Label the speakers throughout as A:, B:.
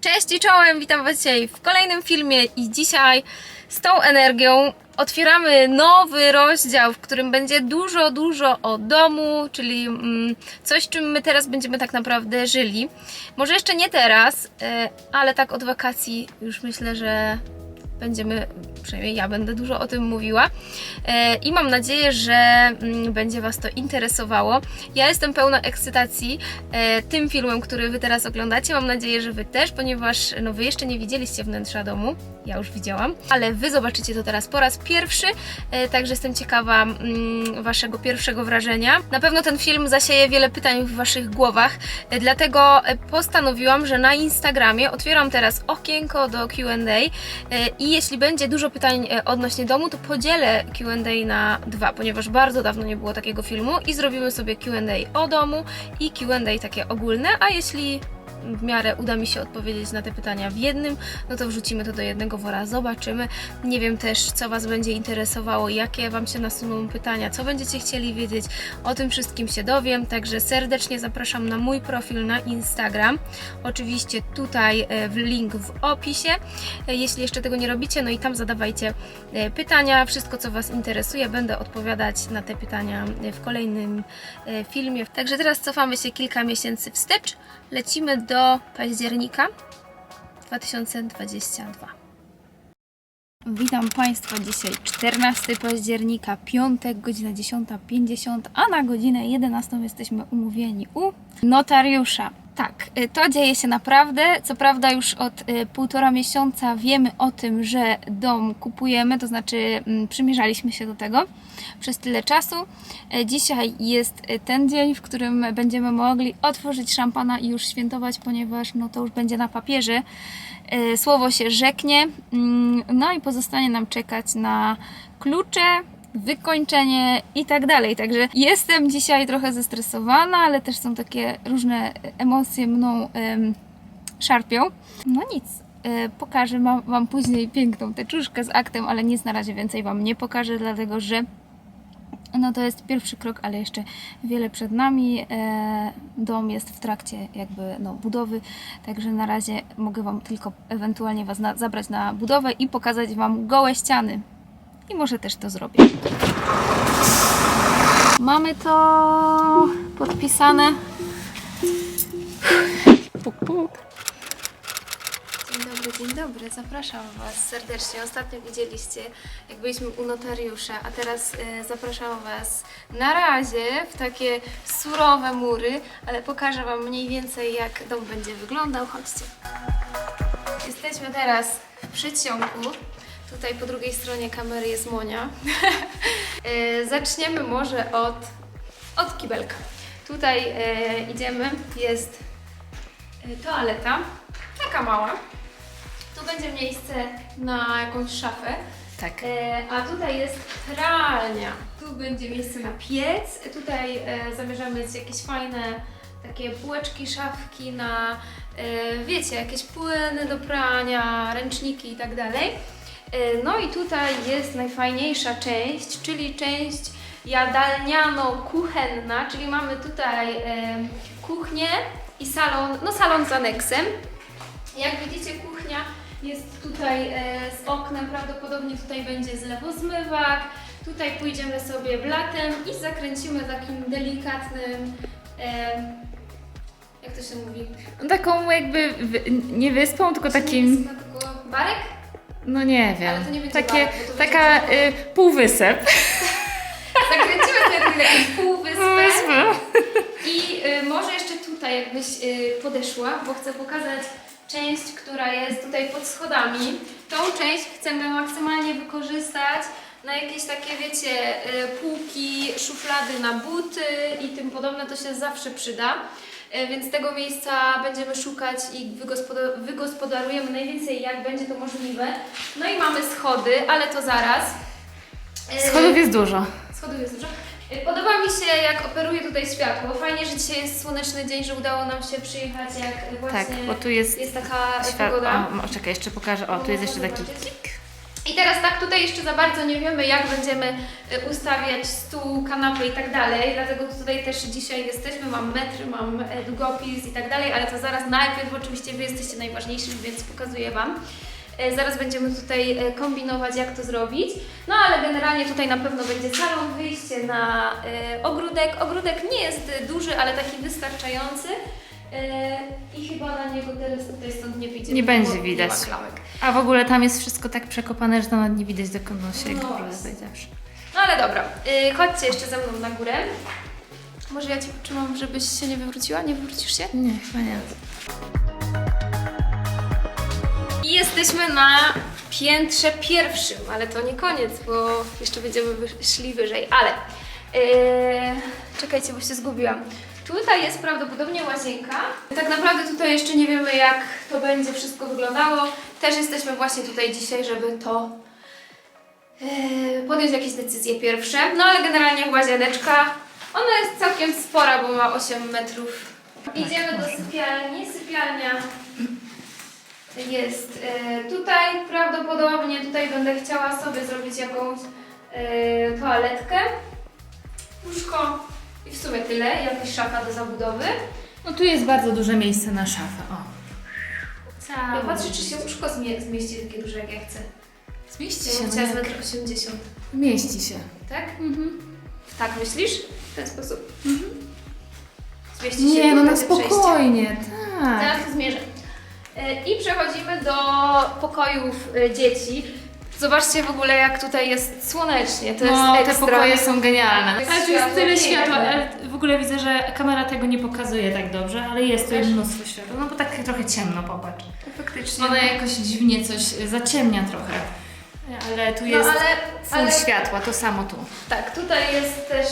A: Cześć i czołem, witam Was dzisiaj w kolejnym filmie i dzisiaj z tą energią otwieramy nowy rozdział, w którym będzie dużo, dużo o domu, czyli mm, coś, czym my teraz będziemy tak naprawdę żyli. Może jeszcze nie teraz, e, ale tak od wakacji już myślę, że będziemy, przynajmniej ja będę dużo o tym mówiła e, i mam nadzieję, że mm, będzie Was to interesowało. Ja jestem pełna ekscytacji e, tym filmem, który Wy teraz oglądacie. Mam nadzieję, że Wy też, ponieważ no, Wy jeszcze nie widzieliście wnętrza domu. Ja już widziałam, ale Wy zobaczycie to teraz po raz pierwszy, e, także jestem ciekawa mm, Waszego pierwszego wrażenia. Na pewno ten film zasieje wiele pytań w Waszych głowach, e, dlatego e, postanowiłam, że na Instagramie otwieram teraz okienko do Q&A i jeśli będzie dużo pytań odnośnie domu, to podzielę Q&A na dwa, ponieważ bardzo dawno nie było takiego filmu i zrobimy sobie Q&A o domu i Q&A takie ogólne, a jeśli w miarę uda mi się odpowiedzieć na te pytania w jednym, no to wrzucimy to do jednego wora, zobaczymy. Nie wiem też, co Was będzie interesowało, jakie Wam się nasuną pytania, co będziecie chcieli wiedzieć, o tym wszystkim się dowiem, także serdecznie zapraszam na mój profil na Instagram. Oczywiście tutaj e, w link w opisie. E, Jeśli jeszcze tego nie robicie, no i tam zadawajcie e, pytania, wszystko co Was interesuje, będę odpowiadać na te pytania w kolejnym filmie. Także teraz cofamy się kilka miesięcy wstecz, lecimy do października 2022. Witam Państwa dzisiaj 14 października, piątek, godzina 10.50, a na godzinę 11 jesteśmy umówieni u notariusza. Tak, y, to dzieje się naprawdę. Co prawda już od y, półtora miesiąca wiemy o tym, że dom kupujemy, to znaczy mm, przymierzaliśmy się do tego przez tyle czasu. E, Dzisiaj jest y, ten dzień, w którym będziemy mogli otworzyć szampana i już świętować, ponieważ no to już będzie na papierze. Słowo się rzeknie, mm, no i pozostanie nam czekać na klucze, wykończenie i tak dalej. Także jestem dzisiaj trochę zestresowana, ale też są takie różne emocje mną em, szarpią. No nic. e, Pokażę wam, później piękną teczuszkę z aktem, ale nic na razie więcej Wam nie pokażę, dlatego że no to jest pierwszy krok, ale jeszcze wiele przed nami. E, dom jest w trakcie jakby no, budowy, także na razie mogę Wam tylko ewentualnie Was zabrać na budowę i pokazać Wam gołe ściany. I może też to zrobię. Mamy to podpisane. Puk, puk. Dzień dobry, dzień dobry. Zapraszam Was serdecznie. Ostatnio widzieliście, jak byliśmy u notariusza, a teraz e, zapraszam Was na razie w takie surowe mury, ale pokażę Wam mniej więcej, jak dom będzie wyglądał. Chodźcie. Jesteśmy teraz w przedsionku. Tutaj po drugiej stronie kamery jest Monia. E, Zaczniemy może od, od kibelka. Tutaj e, idziemy, jest e, toaleta, taka mała. Tu będzie miejsce na jakąś szafę.
B: Tak.
A: E, a tutaj jest pralnia. Tu będzie miejsce na piec. Tutaj e, zamierzamy mieć jakieś fajne takie półeczki, szafki na, e, wiecie, jakieś płyny do prania, ręczniki i tak dalej. E, no i tutaj jest najfajniejsza część, czyli część jadalniano-kuchenna, czyli mamy tutaj e, kuchnię i salon, no salon z aneksem. Jak widzicie, kuchnia jest tutaj e, z oknem, prawdopodobnie tutaj będzie zlewozmywak. Tutaj pójdziemy sobie blatem i zakręcimy takim delikatnym, jak to się mówi?
B: Taką jakby nie wyspą, tylko takim,
A: tylko barek?
B: No nie wiem,
A: Ale to nie będzie
B: takie,
A: bo to będzie
B: taka y, półwysep.
A: Zakręcimy sobie taki półwyspę.
B: Wyspę.
A: I y, może jeszcze tutaj jakbyś y, podeszła, bo chcę pokazać część, która jest tutaj pod schodami. Tą część chcemy maksymalnie wykorzystać na jakieś takie, wiecie, y, półki, szuflady na buty i tym podobne, to się zawsze przyda. Y, Więc tego miejsca będziemy szukać i wygospoda- wygospodarujemy najwięcej jak będzie to możliwe. No i mamy schody, ale to zaraz. Y,
B: Schodów jest dużo.
A: Schodów jest dużo. Y, Podoba mi się, jak operuje tutaj światło. Fajnie, że dzisiaj jest słoneczny dzień, że udało nam się przyjechać, jak właśnie
B: Tak, bo tu jest
A: jest taka
B: świat...
A: pogoda.
B: O, czekaj, jeszcze pokażę. O, tu jest jeszcze taki...
A: I I teraz tak, tutaj jeszcze za bardzo nie wiemy, jak będziemy y, ustawiać stół, kanapy i tak dalej, dlatego tutaj też dzisiaj jesteśmy, mam metry, mam e, długopis i tak dalej, ale to zaraz najpierw oczywiście Wy jesteście najważniejsi, więc pokazuję Wam. E, Zaraz będziemy tutaj e, kombinować, jak to zrobić. No ale generalnie tutaj na pewno będzie salon, wyjście na ogródek. Ogródek nie jest duży, ale taki wystarczający. E, I chyba na niego teraz tutaj stąd nie wyjdzie.
B: Nie będzie
A: nie
B: widać.
A: klałek.
B: A w ogóle tam jest wszystko tak przekopane, że nawet nie widać dokąd on się
A: No
B: zawsze.
A: No ale dobra, y, chodźcie jeszcze ze mną na górę. Może ja Cię potrzymam, żebyś się nie wywróciła? Nie wywrócisz się?
B: Nie, chyba nie.
A: I jesteśmy na piętrze pierwszym, ale to nie koniec, bo jeszcze będziemy szli wyżej. Ale yy, czekajcie, bo się zgubiłam. Tutaj jest prawdopodobnie łazienka. Tak naprawdę tutaj jeszcze nie wiemy, jak to będzie wszystko wyglądało. Też jesteśmy właśnie tutaj dzisiaj, żeby to yy, podjąć jakieś decyzje pierwsze. No ale generalnie łazieneczka, ona jest całkiem spora, bo ma 8 metrów. Idziemy do sypialni. Sypialnia jest e, tutaj prawdopodobnie, tutaj będę chciała sobie zrobić jakąś e, toaletkę, łóżko i w sumie tyle, jakaś szafa do zabudowy.
B: No tu jest bardzo duże miejsce na szafę, o.
A: Ja patrzę, czy się łóżko zmie- zmieści takie duże, jak ja chcę.
B: Zmieści się,
A: chciała
B: no
A: z
B: jak...
A: 1,80 m,
B: Mieści się.
A: tak?
B: Mhm.
A: Tak myślisz? W ten sposób. Zmieści się
B: Nie, no na
A: przejście.
B: spokojnie, tak.
A: Zaraz to zmierzę. E, I przechodzimy do pokojów e, dzieci. Zobaczcie w ogóle, jak tutaj jest słonecznie. To
B: no,
A: jest
B: te
A: ekstra.
B: pokoje są genialne.
A: Jest
B: Ale tu jest tyle światła, ale w ogóle widzę, że kamera tego nie pokazuje tak dobrze, ale jest tu mnóstwo światła. No bo tak trochę ciemno, popatrz.
A: Faktycznie.
B: Ona jakoś dziwnie coś zaciemnia trochę. Ale tu
A: no,
B: jest
A: ale,
B: full
A: ale
B: światła, to samo tu.
A: tak, tutaj jest też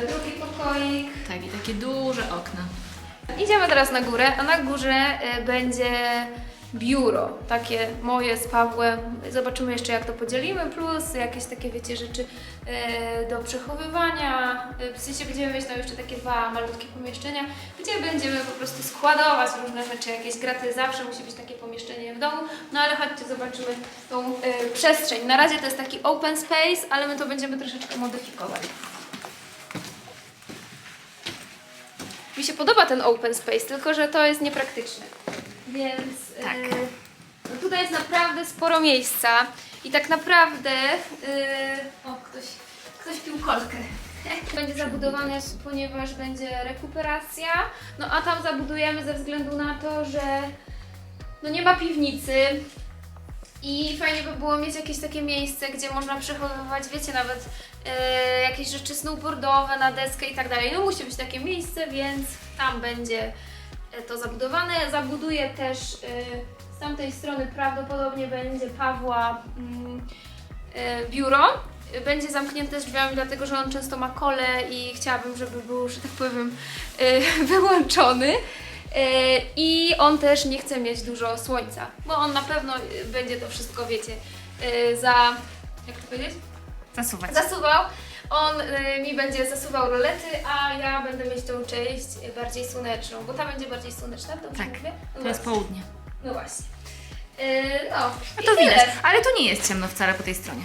A: e, drugi pokoik.
B: Tak, i takie duże okna.
A: Idziemy teraz na górę, a na górze e, będzie biuro, takie moje z Pawłem. Zobaczymy jeszcze jak to podzielimy, plus jakieś takie, wiecie, rzeczy e, do przechowywania. E, W sensie będziemy mieć tam jeszcze takie dwa malutkie pomieszczenia, gdzie będziemy po prostu składować różne rzeczy, jakieś graty. Zawsze musi być takie pomieszczenie w domu. No ale chodźcie, zobaczymy tą e, przestrzeń. Na razie to jest taki open space, ale my to będziemy troszeczkę modyfikować. Mi się podoba ten open space, tylko że to jest niepraktyczne. Więc
B: Tak.
A: e, no tutaj jest naprawdę sporo miejsca i tak naprawdę e, o ktoś, ktoś pił kolkę. Będzie zabudowane, ponieważ będzie rekuperacja, no a tam zabudujemy ze względu na to, że no nie ma piwnicy, i fajnie by było mieć jakieś takie miejsce, gdzie można przechowywać, wiecie, nawet e, jakieś rzeczy snowboardowe na deskę i tak dalej. No musi być takie miejsce, więc tam będzie to zabudowane. Zabuduję też e, z tamtej strony prawdopodobnie będzie Pawła mm, e, biuro. Będzie zamknięte z drzwiami, dlatego że on często ma kole i chciałabym, żeby był, że tak powiem, e, wyłączony. I on też nie chce mieć dużo słońca, bo on na pewno będzie to wszystko, wiecie, za. Jak to powiedzieć?
B: Zasuwać.
A: Zasuwał. On e, mi będzie zasuwał rolety, a ja będę mieć tą część bardziej słoneczną, bo ta będzie bardziej słoneczna, dobrze
B: Tak,
A: mówię? No
B: To jest
A: właśnie.
B: południe.
A: No właśnie. E, no,
B: A
A: i
B: to
A: tyle.
B: widać, ale tu nie jest ciemno wcale po tej stronie.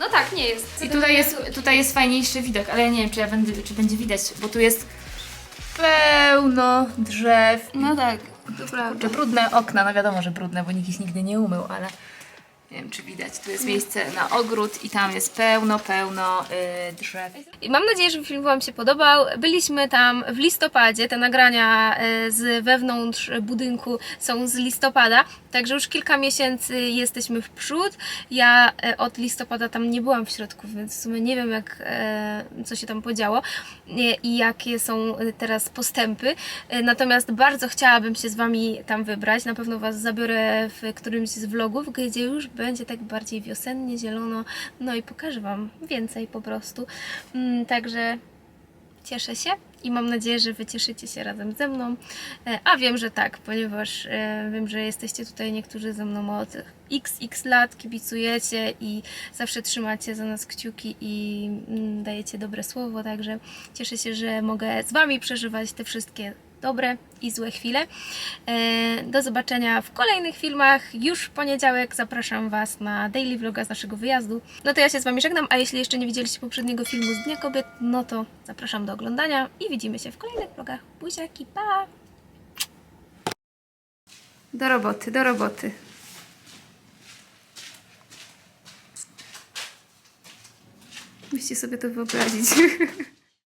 A: No tak, nie jest.
B: I tutaj jest, tutaj jest fajniejszy widok, ale ja nie wiem, czy, ja będę, czy będzie widać, bo tu jest pełno drzew.
A: No tak, to prawda.
B: Czy brudne okna, no wiadomo, że brudne, bo nikt ich nigdy nie umył, ale nie wiem, czy widać. Tu jest miejsce na ogród i tam jest pełno, pełno y, drzew.
A: I Mam nadzieję, że film Wam się podobał. Byliśmy tam w listopadzie. Te nagrania e, z wewnątrz budynku są z listopada, także już kilka miesięcy jesteśmy w przód. Ja e, od listopada tam nie byłam w środku, więc w sumie nie wiem, jak, e, co się tam podziało i jakie są teraz postępy. Natomiast bardzo chciałabym się z Wami tam wybrać. Na pewno Was zabiorę w którymś z vlogów, gdzie już będzie tak bardziej wiosennie, zielono. No i pokażę Wam więcej po prostu. Mm, Także cieszę się i mam nadzieję, że Wy cieszycie się razem ze mną. E, A wiem, że tak, ponieważ e, wiem, że jesteście tutaj niektórzy ze mną od xx lat, kibicujecie i zawsze trzymacie za nas kciuki i mm, dajecie dobre słowo, także cieszę się, że mogę z Wami przeżywać te wszystkie dobre i złe chwile. E, Do zobaczenia w kolejnych filmach. Już w poniedziałek zapraszam Was na daily vloga z naszego wyjazdu. No to ja się z Wami żegnam, a jeśli jeszcze nie widzieliście poprzedniego filmu z Dnia Kobiet, no to zapraszam do oglądania i widzimy się w kolejnych vlogach. Buziaki, pa! Do roboty, do roboty. Musicie sobie to wyobrazić.